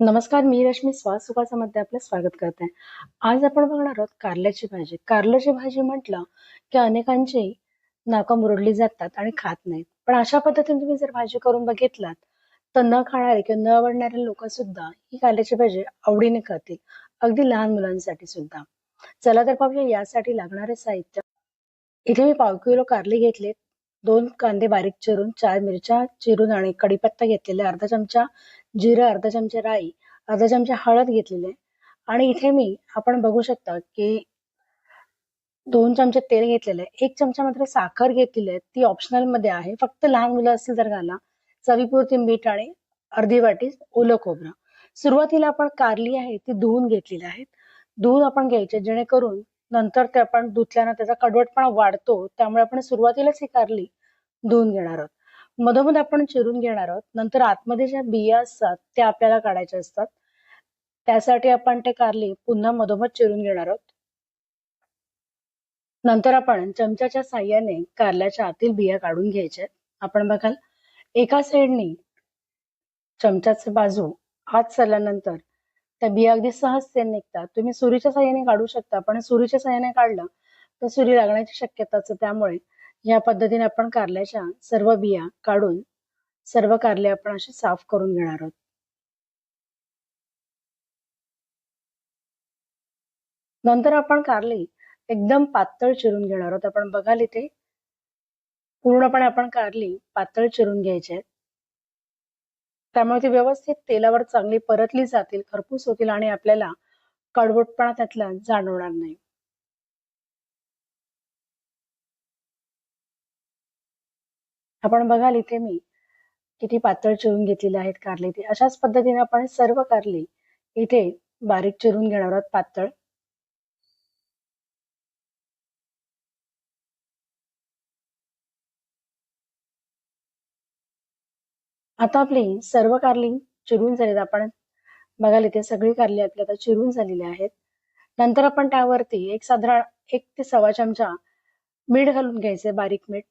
नमस्कार मी रश्मी स्वास. मध्ये आपलं स्वागत करते. आज आपण बघणार आहोत कारल्याची भाजी. कारल्याची भाजी म्हटलं की अनेकांची नाका मुरडली जातात आणि खात नाहीत. पण अशा पद्धतीने तुम्ही जर भाजी करून बघितलात तर न खाणारे किंवा न आवडणारे लोक सुद्धा ही कारल्याची भाजी आवडीने खातील. अगदी लहान मुलांसाठी सुद्धा. चला तर पाहूया यासाठी लागणारे साहित्य. इथे मी पाव किलो कारली घेतले. दोन कांदे बारीक चिरून चार मिरच्या चिरून आणि कडीपत्ता घेतलेले अर्धा चमचा जिरं अर्धा चमचा राई अर्धा चमचा हळद घेतलेले आणि इथे मी आपण बघू शकता की दोन चमचे तेल घेतलेले आहे. एक चमचा मात्र साखर घेतलेली आहे. ती ऑप्शनलमध्ये आहे. फक्त लहान मुलं असतील तर घाला. चवीपुरती मीठ आणि अर्धी वाटी ओलं खोबरं. सुरुवातीला आपण कारली आहे ती धुवून घेतलेली आहेत धुवून आपण घ्यायचे जेणेकरून नंतर ते आपण धुतल्यानं त्याचा कडवटपणा वाढतो. त्यामुळे आपण सुरुवातीलाच ही कारली धुवून घेणार आहोत. मधोमध आपण चिरून घेणार आहोत. नंतर आतमध्ये ज्या बिया असतात त्या आपल्याला काढायच्या असतात. त्यासाठी आपण ते कारली पुन्हा मधोमध चिरून घेणार आहोत. नंतर आपण चमच्याच्या साह्याने कारल्याच्या आतील बिया काढून घ्यायच्या. आपण बघाल एका साईडनी चमच्याचे बाजू हात सरल्यानंतर त्या बिया अगदी सहजतेने निघतात. तुम्ही सुरीच्या साह्याने काढू शकता पण सुरीच्या साह्याने काढलं तर सुरी लागण्याची शक्यताच त्यामुळे या पद्धतीने आपण कारल्याच्या सर्व बिया काढून सर्व कारले आपण असे साफ करून घेणार आहोत. नंतर आपण कारली एकदम पातळ चिरून घेणार आहोत. आपण बघाल इथे पूर्णपणे आपण कारली पातळ चिरून घ्यायचे त्यामुळे ती व्यवस्थित तेलावर चांगली परतली जातील खरपूस होतील आणि आपल्याला कडवटपणा त्यातला जाणवणार नाही. आपण बघाल इथे मी किती पातळ चिरून घेतलेले आहेत कारले ते. अशाच पद्धतीने आपण सर्व कारले इथे बारीक चिरून घेणार आहोत पातळ. आता आपली सर्व कारली चिरून झालेत आपण. बघाल इथे सगळी कारली आपली आता चिरून झालेली आहेत. नंतर आपण त्यावरती एक साधारण एक ते सव्वा चमचा मीठ घालून घ्यायचे बारीक मीठ.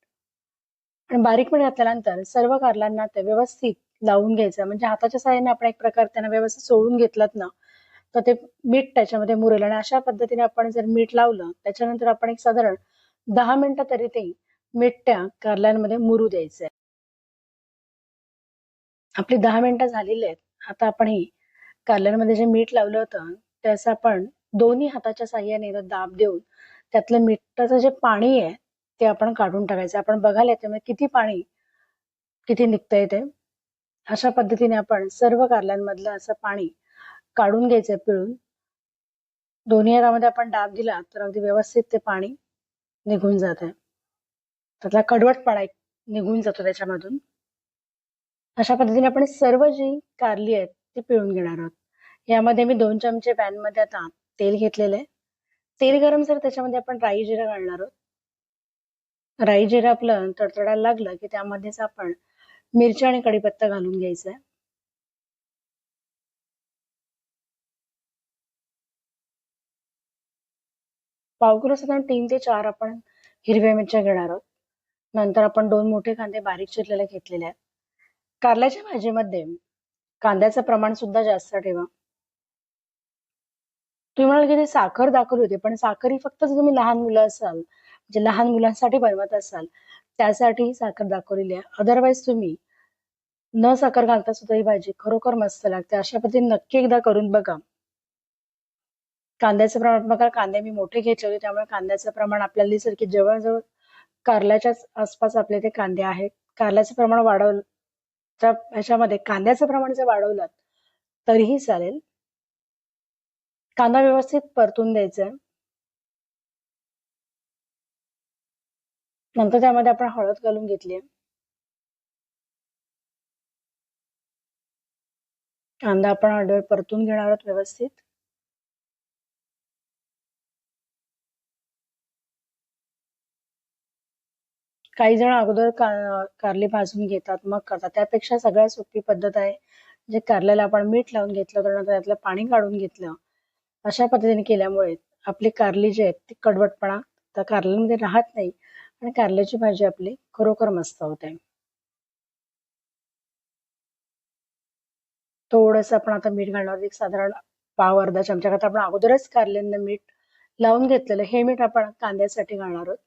आणि बारीकपणे घातल्यानंतर सर्व कारलांना ते व्यवस्थित लावून घ्यायचं. म्हणजे हाताच्या साह्याने आपण एक प्रकार त्यांना व्यवस्थित सोडून घेतलात ना तर ते मीठ त्याच्यामध्ये मुरेल. आणि अशा पद्धतीने आपण जर मीठ लावलं त्याच्यानंतर आपण एक साधारण दहा मिनिटं तरी ते मीठ त्या कारल्यांमध्ये मुरू द्यायचंय. आपली दहा मिनिटं झालेली आहेत. आता आपण ही कारल्यांमध्ये जे मीठ लावलं होतं त्याचं आपण दोन्ही हाताच्या साह्याने दाब देऊन त्यातलं मिठाचं जे पाणी आहे ते आपण काढून टाकायचं. आपण बघायला त्यामध्ये म्हणजे किती पाणी किती निघतंय ते. अशा पद्धतीने आपण सर्व कारल्यांमधलं असं पाणी काढून घ्यायचंय पिळून. दोन्ही हातामध्ये आपण डाब दिला तर अगदी व्यवस्थित ते पाणी निघून जात आहे त्यातला कडवटपणा निघून जातो त्याच्यामधून. अशा पद्धतीने आपण सर्व जी कारली आहेत ती पिळून घेणार आहोत. यामध्ये मी दोन चमचे पॅनमध्ये आता तेल घेतलेलं आहे. तेल गरम सर त्याच्यामध्ये आपण राई जिरा घालणार आहोत राई जिरा आपलं तडतडायला लागलं की त्यामध्येच आपण मिरची आणि कढीपत्ता घालून घ्यायचा आहे पाव साधारण तीन ते चार आपण हिरव्या मिरच्या घेणार आहोत. नंतर आपण दोन मोठे कांदे बारीक चिरलेले घेतलेले आहेत. कारल्याच्या भाजीमध्ये कांद्याचं प्रमाण सुद्धा जास्त ठेवा. तुम्ही म्हणाल की ते साखर दाखवली होती पण साखर ही फक्त जर तुम्ही लहान मुलं असाल जे लहान मुलांसाठी बनवत असाल त्यासाठी साखर दाखवलेली आहे. अदरवाईज तुम्ही न साखर घालता सुद्धा ही भाजी खरोखर मस्त लागते. अशा पद्धतीने नक्की एकदा करून बघा. कांद्याचं प्रमाण बघा कांदे मी मोठे घेतले होते त्यामुळे कांद्याचं प्रमाण आपल्याला दिसेल की जवळजवळ कारल्याच्याच आसपास आपले ते कांदे आहेत. कारल्याचं प्रमाण वाढवलं ह्याच्यामध्ये कांद्याचं प्रमाण जर वाढवलं तरीही चालेल. कांदा व्यवस्थित परतून द्यायचा नंतर त्यामध्ये आपण हळद घालून घेतली. कांदा आपण हळद परतून घेणार आहोत व्यवस्थित. काही जण अगोदर कारली भाजून घेतात मग करतात. त्यापेक्षा सगळ्यात सोपी पद्धत आहे जे कारल्याला आपण मीठ लावून घेतलं तर त्यातलं पाणी काढून घेतलं. अशा पद्धतीने केल्यामुळे आपली कारली जी आहे ती कडवटपणा त्या कारल्यामध्ये राहत नाही. आणि कारल्याची भाजी आपली खरोखर मस्त होते. थोडंसं आपण आता मीठ घालणार एक साधारण पाव अर्धा चमचा आता आपण अगोदरच कारल्यांना मीठ लावून घेतलेलं. हे मीठ आपण कांद्यासाठी घालणार आहोत.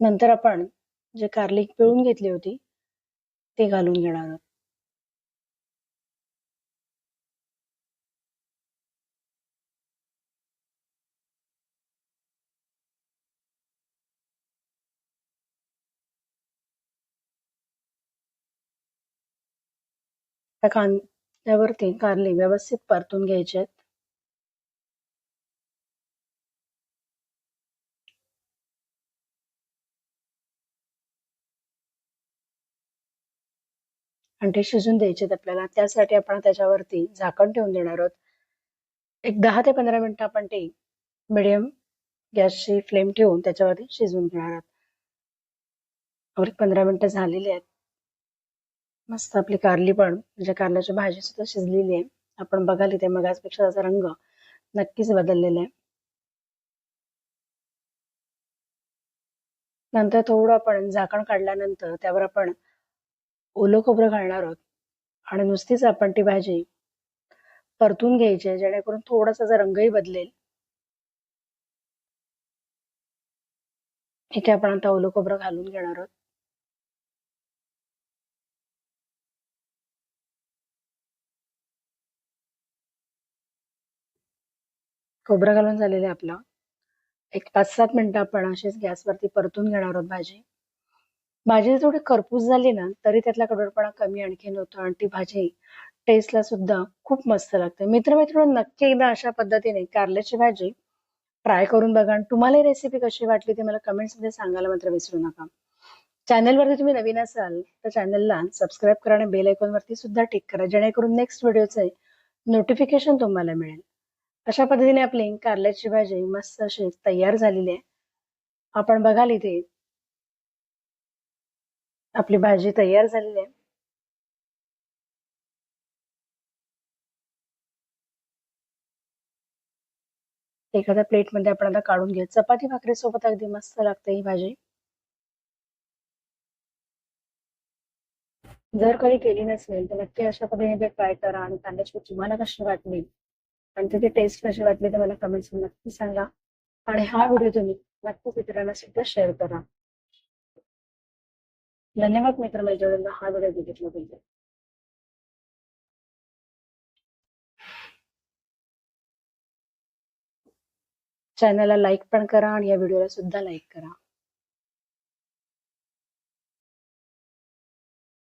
नंतर आपण जे कारली पिळून घेतली होती ते घालून घेणार आहोत. त्या कांद्यावरती कारले व्यवस्थित परतून घ्यायचे आहेत. आणि ते शिजून द्यायचे आहेत आपल्याला. त्यासाठी आपण त्याच्यावरती झाकण ठेवून देणार आहोत. एक दहा ते पंधरा मिनिटं आपण ते मिडियम गॅसची फ्लेम ठेवून त्याच्यावरती शिजवून घेणार आहोत. पंधरा मिनिटं झालेली आहेत. मस्त आपली कारली पण म्हणजे कारल्याची भाजी सुद्धा शिजलेली आहे. आपण बघाल इथे मगाचपेक्षा त्याचा रंग नक्कीच बदललेला आहे. नंतर थोडं आपण झाकण काढल्यानंतर त्यावर आपण ओलं खोबरं घालणार आहोत. आणि नुसतीच आपण ती भाजी परतून घ्यायची आहे जेणेकरून थोडासा जर रंगही बदलेल. इथे आपण आता ओलं खोबरं घालून घेणार आहोत. खोबरं घालून झालेलं आहे आपलं. एक पाच सात मिनटं आपण अशीच गॅसवरती परतून घेणार आहोत भाजी. भाजी थोडी खरपूस झाली ना तरी त्यातला कडोरपणा कमी आणखीन होतो आणि ती भाजी टेस्टला सुद्धा खूप मस्त लागते. मित्रमैत्रिणी नक्की एकदा अशा पद्धतीने कारल्याची भाजी ट्राय करून बघा आणि तुम्हाला ही रेसिपी कशी वाटली ती मला कमेंट्समध्ये सांगायला मात्र विसरू नका. चॅनलवरती तुम्ही नवीन असाल तर चॅनलला सबस्क्राईब करा आणि बेल आयकॉन वरती सुद्धा टिक करा जेणेकरून नेक्स्ट व्हिडिओचे नोटिफिकेशन तुम्हाला मिळेल. अशा पद्धतीने आपली कारल्याची भाजी मस्त अशी तयार झालेली आहे. आपण बघाल इथे. आपली भाजी तयार झालेली आहे. एखाद्या प्लेटमध्ये आपण आता काढून घेऊ. चपाती भाकरी सोबत अगदी मस्त लागते ही भाजी. जर काही केली नसेल तर नक्की अशा पद्धतीने ट्राय करा आणि कांद्याची तुम्हाला कशी वाटली? आणि त्याची टेस्ट कशी वाटली तर मला कमेंट्स नक्की सांगा. आणि हा व्हिडिओ तुम्ही नक्कीच मित्रांना सुद्धा शेअर करा. धन्यवाद मित्र मैत्रिणींना हा व्हिडिओ बघितल्याबद्दल चॅनलला लाईक पण करा आणि या व्हिडिओला सुद्धा लाईक करा.